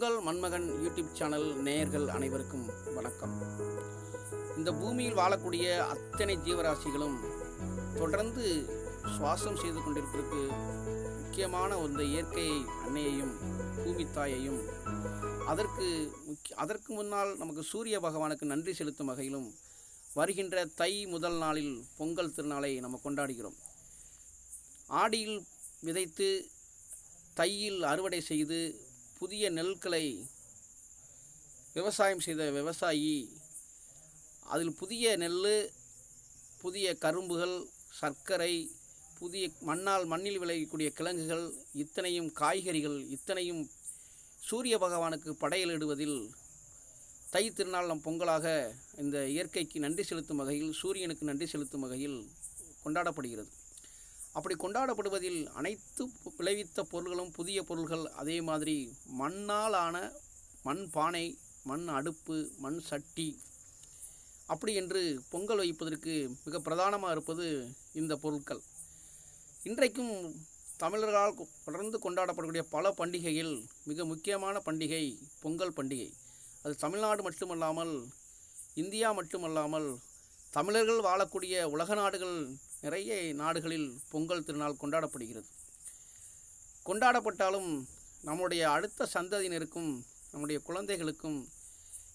Pongal மண்மகன் YouTube channel நேயர்கள் அனைவருக்கும் வணக்கம். இந்த பூமியில் வாழக்கூடிய அத்தனை ஜீவராசிகளும் தொடர்ந்து சுவாசம் செய்து கொண்டிருப்பதற்கு முக்கியமான இந்த இயற்கை அன்னையையும் பூமி தாயையும் அதற்கு முக்கிய அதற்கு முன்னால் நமக்கு சூரிய பகவானுக்கு நன்றி செலுத்தும் வகையிலும் வருகின்ற தை முதல் நாளில் பொங்கல் திருநாளை நம்ம கொண்டாடுகிறோம். ஆடியில் விதைத்து தையில் அறுவடை செய்து புதிய நெல்களை விவசாயம் செய்த விவசாயி அதில் புதிய நெல் புதிய கரும்புகள் சர்க்கரை புதிய மண்ணால் மண்ணில் விளையக்கூடிய கிழங்குகள் இத்தனையும் காய்கறிகள் இத்தனையும் சூரிய பகவானுக்கு படையலிடுவதில் தை திருநாள் நம் பொங்கலாக இந்த இயற்கைக்கு நன்றி செலுத்தும் வகையில் சூரியனுக்கு நன்றி செலுத்தும் வகையில் கொண்டாடப்படுகிறது. அப்படி கொண்டாடப்படுவதில் அனைத்து விளைவித்த பொருள்களும் புதிய பொருள்கள். அதே மாதிரி மண்ணால் ஆன மண் பானை மண் அடுப்பு மண் சட்டி அப்படி என்று பொங்கல் வைப்பதற்கு மிக பிரதானமாக இருப்பது இந்த பொருட்கள். இன்றைக்கும் தமிழர்களால் தொடர்ந்து கொண்டாடப்படக்கூடிய பல பண்டிகையில் மிக முக்கியமான பண்டிகை பொங்கல் பண்டிகை. அது தமிழ்நாடு மட்டுமல்லாமல் இந்தியா மட்டுமல்லாமல் தமிழர்கள் வாழக்கூடிய உலக நாடுகள் நிறைய நாடுகளில் பொங்கல் திருநாள் கொண்டாடப்படுகிறது. கொண்டாடப்பட்டாலும் நம்முடைய அடுத்த சந்ததியினருக்கும் நம்முடைய குழந்தைகளுக்கும்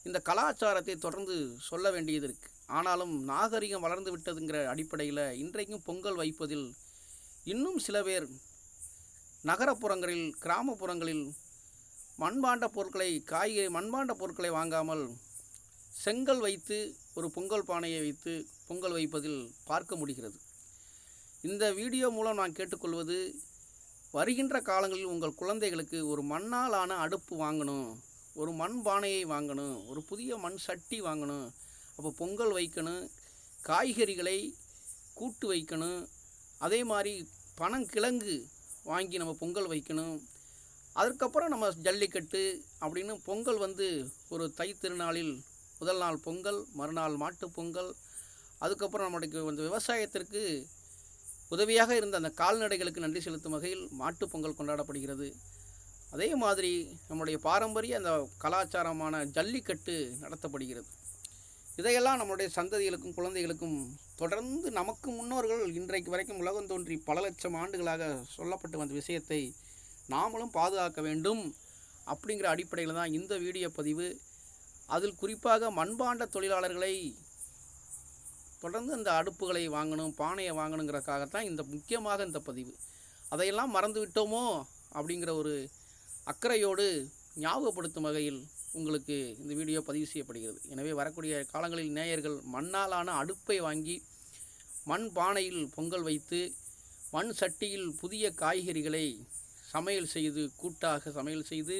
இந்த கலாச்சாரத்தை தொடர்ந்து சொல்ல வேண்டியது இருக்கு. ஆனாலும் நாகரிகம் வளர்ந்து விட்டதுங்கிற அடிப்படையில் இன்றைக்கும் பொங்கல் வைப்பதில் இன்னும் சில பேர் நகரப்புறங்களில் கிராமப்புறங்களில் மண்பாண்ட பொருட்களை காய்கறி மண்பாண்ட பொருட்களை வாங்காமல் செங்கல் வைத்து ஒரு பொங்கல் பானையை வைத்து பொங்கல் வைப்பதில் பார்க்க முடிகிறது. இந்த வீடியோ மூலம் நான் கேட்டுக்கொள்வது வருகின்ற காலங்களில் உங்கள் குழந்தைகளுக்கு ஒரு மண்ணாலான அடுப்பு வாங்கணும் ஒரு மண் பானையை வாங்கணும் ஒரு புதிய மண் சட்டி வாங்கணும் அப்போ பொங்கல் வைக்கணும் காய்கறிகளை கூட்டு வைக்கணும் அதே மாதிரி பனங்கிழங்கு வாங்கி நம்ம பொங்கல் வைக்கணும் அதுக்கப்புறம் நம்ம ஜல்லிக்கட்டு அப்படின்னு பொங்கல் வந்து ஒரு தை திருநாளில் முதல் நாள் பொங்கல் மறுநாள் மாட்டு பொங்கல் அதுக்கப்புறம் நம்மளுக்கு வந்து விவசாயத்திற்கு உதவியாக இருந்த அந்த கால்நடைகளுக்கு நன்றி செலுத்தும் வகையில் மாட்டுப் பொங்கல் கொண்டாடப்படுகிறது. அதே மாதிரி நம்முடைய பாரம்பரிய அந்த கலாச்சாரமான ஜல்லிக்கட்டு நடத்தப்படுகிறது. இதையெல்லாம் நம்முடைய சந்ததிகளுக்கும் குழந்தைகளுக்கும் தொடர்ந்து நமக்கு முன்னோர்கள் இன்றைக்கு வரைக்கும் உலகம் தோன்றி பல லட்சம் ஆண்டுகளாக சொல்லப்பட்டு வந்த விஷயத்தை நாமளும் பாதுகாக்க வேண்டும் அப்படிங்கிற அடிப்படையில் தான் இந்த வீடியோ பதிவு. அதில் குறிப்பாக மண்பாண்ட தொழிலாளர்களை தொடர்ந்து இந்த அடுப்புகளை வாங்கணும் பானையை வாங்கணுங்கிறதுக்காகத்தான் இந்த முக்கியமாக இந்த பதிவு. அதையெல்லாம் மறந்து விட்டோமோ அப்படிங்கிற ஒரு அக்கறையோடு ஞாபகப்படுத்தும் வகையில் உங்களுக்கு இந்த வீடியோ பதிவு செய்யப்படுகிறது. எனவே வரக்கூடிய காலங்களில் நேயர்கள் மண்ணாலான அடுப்பை வாங்கி மண் பானையில் பொங்கல் வைத்து மண் சட்டியில் புதிய காய்கறிகளை சமையல் செய்து கூட்டாக சமையல் செய்து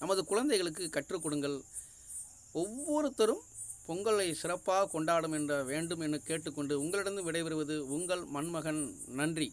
நமது குழந்தைகளுக்கு கற்றுக் கொடுங்கள். ஒவ்வொருத்தரும் பொங்கலை சிறப்பாக கொண்டாடும் என்ற வேண்டும் என கேட்டுக்கொண்டு உங்களிடம் விடைபெறுவது உங்கள் மண்மகன் நன்றி.